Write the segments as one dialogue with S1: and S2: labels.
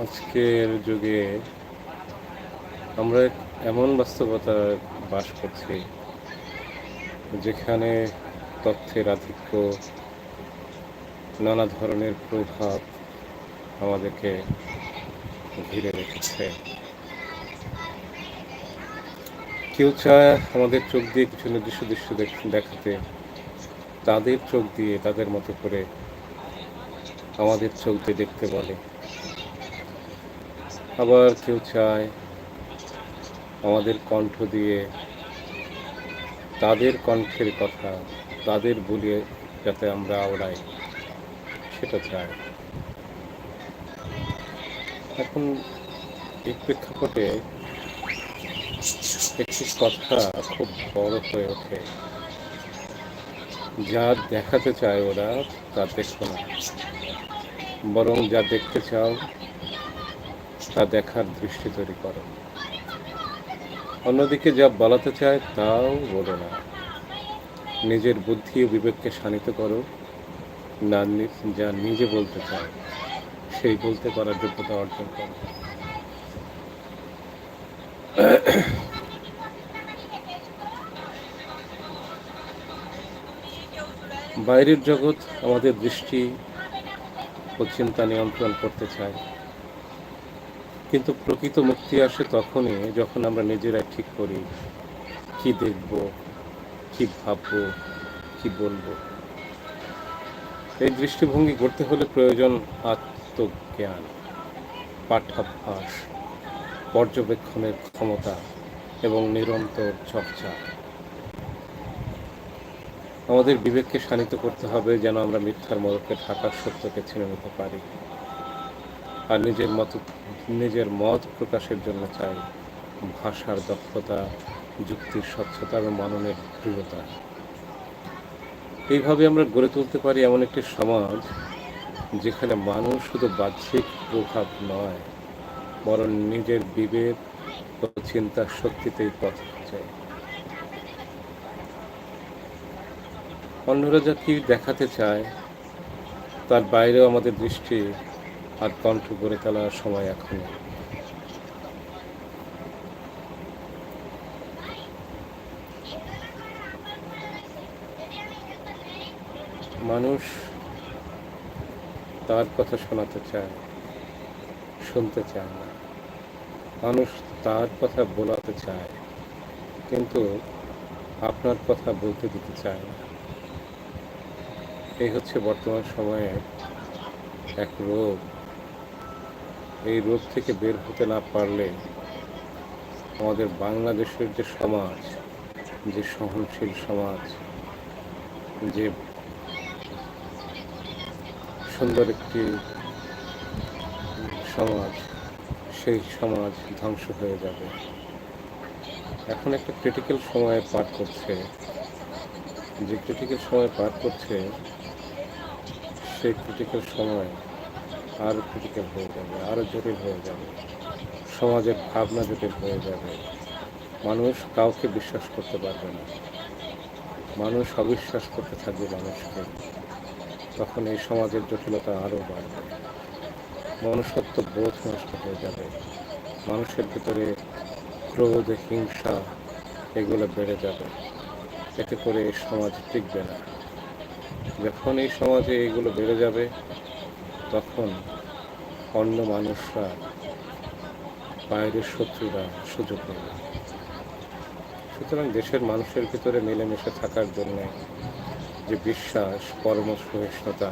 S1: আজকের যুগে আমরা এমন বাস্তবতায় বাস করছি যেখানে তথ্যের আধিক্য, নানা ধরনের প্রভাব আমাদেরকে ঘিরে রেখেছে। কেউ চায় আমাদের চোখ দিয়ে কিছু নির্দিষ্ট দৃশ্য দেখ- দেখাতে, তাদের চোখ দিয়ে তাদের মতো করে আমাদের চোখ দিয়ে দেখতে বলে। আবার কেউ চায় আমাদের কণ্ঠ দিয়ে তাদের কণ্ঠের কথা, তাদের বলিয়ে যাতে আমরা আওড়াই, সেটা চায়। এখন এই প্রেক্ষাপটে একটি কথা খুব বড় হয়ে ওঠে। যা দেখাতে চায় ওরা, তা দেখো না। বরং যা দেখতে চাও তা দেখার দৃষ্টি তৈরি করো। অন্যদিকে যা বলাতে চায় তাও বলো না। নিজের বুদ্ধি ও বিবেককে শানিত করো। না যা নিজে বলতে চায়, সেই বলতে পারার যোগ্যতা অর্জন করো। বাইরের জগৎ আমাদের দৃষ্টি ও চিন্তা নিয়ন্ত্রণ করতে চায়। কিন্তু প্রকৃত মুক্তি আসে তখনই যখন আমরা নিজেরাই ঠিক করি কি দেখব, কি ভাববো, কি বলব। এই দৃষ্টিভঙ্গি করতে হলে প্রয়োজন আত্মজ্ঞান পাঠাভ্যাস পর্যবেক্ষণের ক্ষমতা এবং নিরন্তর চর্চা। আমাদের বিবেককে শানিত করতে হবে যেন আমরা মিথ্যার মদকে ঢাকার সত্যকে ছিনে নিতে পারি। আর নিজের মত নিজের মত প্রকাশের জন্য চাই। ভাষার দক্ষতা, যুক্তির স্বচ্ছতা এবং মাননের দৃঢ়তা। এইভাবে আমরা গড়ে তুলতে পারি এমন একটি সমাজ যেখানে মানুষ শুধু বাহ্যিক প্রভাব নয়, বরং নিজের বিবেক ও শক্তিতেই পথ চায় অন্যরা যা কি দেখাতে চায়, তার বাইরেও আমাদের দৃষ্টি আর কণ্ঠ গড়ে তোলার সময় এখন। মানুষ তার কথা শোনাতে চায়, শুনতে চায় না। মানুষ তার কথা বলাতে চায়, কিন্তু আপনার কথা বলতে দিতে চায় না। এই হচ্ছে বর্তমান সময়ে এক রোগ। এই রোগ থেকে বের হতে না পারলে আমাদের বাংলাদেশের যে সমাজ, যে সহনশীল সমাজ, যে সুন্দর একটি সমাজ, সেই সমাজ ধ্বংস হয়ে যাবে। এখন একটা ক্রিটিক্যাল সময় পার করছে। যে ক্রিটিক্যাল সময় পার করছে, সেই ক্রিটিক্যাল সময় আরও ক্রিটিক্যাল হয়ে যাবে আরও জটিল হয়ে যাবে। সমাজের ভাবনা জটিল হয়ে যাবে। মানুষ কাউকে বিশ্বাস করতে পারবে না। মানুষ অবিশ্বাস করতে থাকবে মানুষকে। তখন এই সমাজের জটিলতা আরও বাড়বে। মনুষ্যত্ব বোধ নষ্ট হয়ে যাবে। মানুষের ভিতরে ক্রোধ, হিংসা এগুলো বেড়ে যাবে। এতে করে এই সমাজ টিকবে না। যখন এই সমাজে এগুলো বেড়ে যাবে তখন অন্য মানুষরা, বাইরের শত্রুরা সুযোগ নেবে সুতরাং দেশের মানুষের ভিতরে মিলেমিশে থাকার জন্য যে বিশ্বাস, পরম সহিষ্ণুতা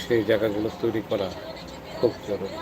S1: সেই জায়গাগুলো তৈরি করা খুব জরুরি।